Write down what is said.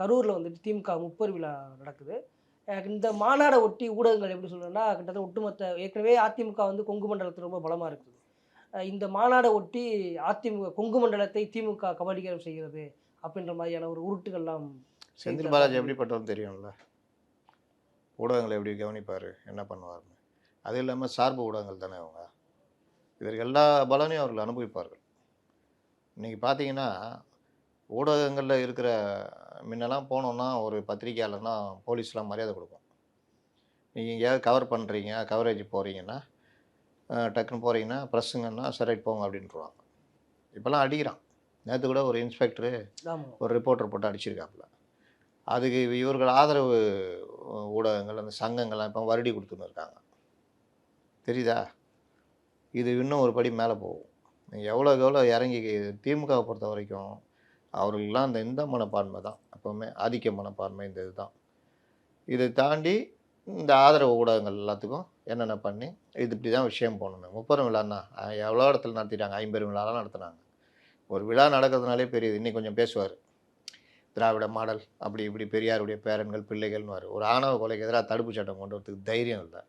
கரூரில் வந்துட்டு திமுக முப்பர் விழா நடக்குது. இந்த மாநாடை ஒட்டி ஊடகங்கள் எப்படி சொல்றேன்னா கிட்டத்தட்ட ஒட்டுமொத்த ஏற்கனவே அதிமுக வந்து கொங்கு மண்டலத்தில் ரொம்ப பலமாக இருக்குது. இந்த மாநாடை ஒட்டி அதிமுக கொங்கு மண்டலத்தை திமுக கபலீகரம் செய்கிறது அப்படின்ற மாதிரியான ஒரு உருட்டுகள்லாம் செந்தில் பாலாஜி எப்படிப்பட்டவன் தெரியும்ல? ஊடகங்களை எப்படி கவனிப்பார்? என்ன பண்ணுவார்னு அது இல்லாமல் சார்பு ஊடகங்கள் தானே அவங்க? இதற்கு எல்லா பலனையும் அவர்கள் அனுபவிப்பார்கள். இன்றைக்கி பார்த்தீங்கன்னா ஊடகங்களில் இருக்கிற முன்னெல்லாம் போனோன்னா ஒரு பத்திரிக்கையாளர்னா போலீஸ்லாம் மரியாதை கொடுக்கும். நீங்கள் எங்கேயாவது கவர் பண்ணுறீங்க கவரேஜ் போகிறீங்கன்னா டக்குன்னு போகிறீங்கன்னா ப்ரெஸ்ஸுங்கன்னா சரி போங்க அப்படின்ட்டுருவாங்க இப்போல்லாம் அடிக்கிறான். நேற்று கூட ஒரு இன்ஸ்பெக்டரு ஒரு ரிப்போர்ட்டர் போட்டு அடிச்சிருக்காப்புல. அதுக்கு இவர்கள் ஆதரவு ஊடகங்கள் அந்த சங்கங்கள்லாம் இப்போ வருடி கொடுத்துன்னு இருக்காங்க. தெரியுதா? இது இன்னும் ஒரு படி மேலே போகும். நீங்கள் எவ்வளோக்கு எவ்வளோ இறங்கி திமுகவை பொறுத்த வரைக்கும் அவர்களெலாம் அந்த இந்த மனப்பான்மை தான். எப்போவுமே ஆதிக்க மனப்பான்மை இந்த இதுதான். இதை தாண்டி இந்த ஆதரவு ஊடகங்கள் எல்லாத்துக்கும் என்னென்ன பண்ணி இது இப்படி தான் விஷயம் போகணுமே முப்பெரும் விழான்னா எவ்வளோ இடத்துல நடத்திட்டாங்க? ஐம்பெரும் விழாலாம் நடத்துனாங்க. ஒரு விழா நடக்கிறதுனாலே பெரியது. இன்னைக்கு கொஞ்சம் பேசுவார். திராவிட மாடல் அப்படி இப்படி பெரியாருடைய பேரன்கள் பிள்ளைகள்னு ஒரு ஆணவ கொலைக்கு எதிராக தடுப்பு சட்டம் கொண்டு வரதுக்கு தைரியம் இல்லை.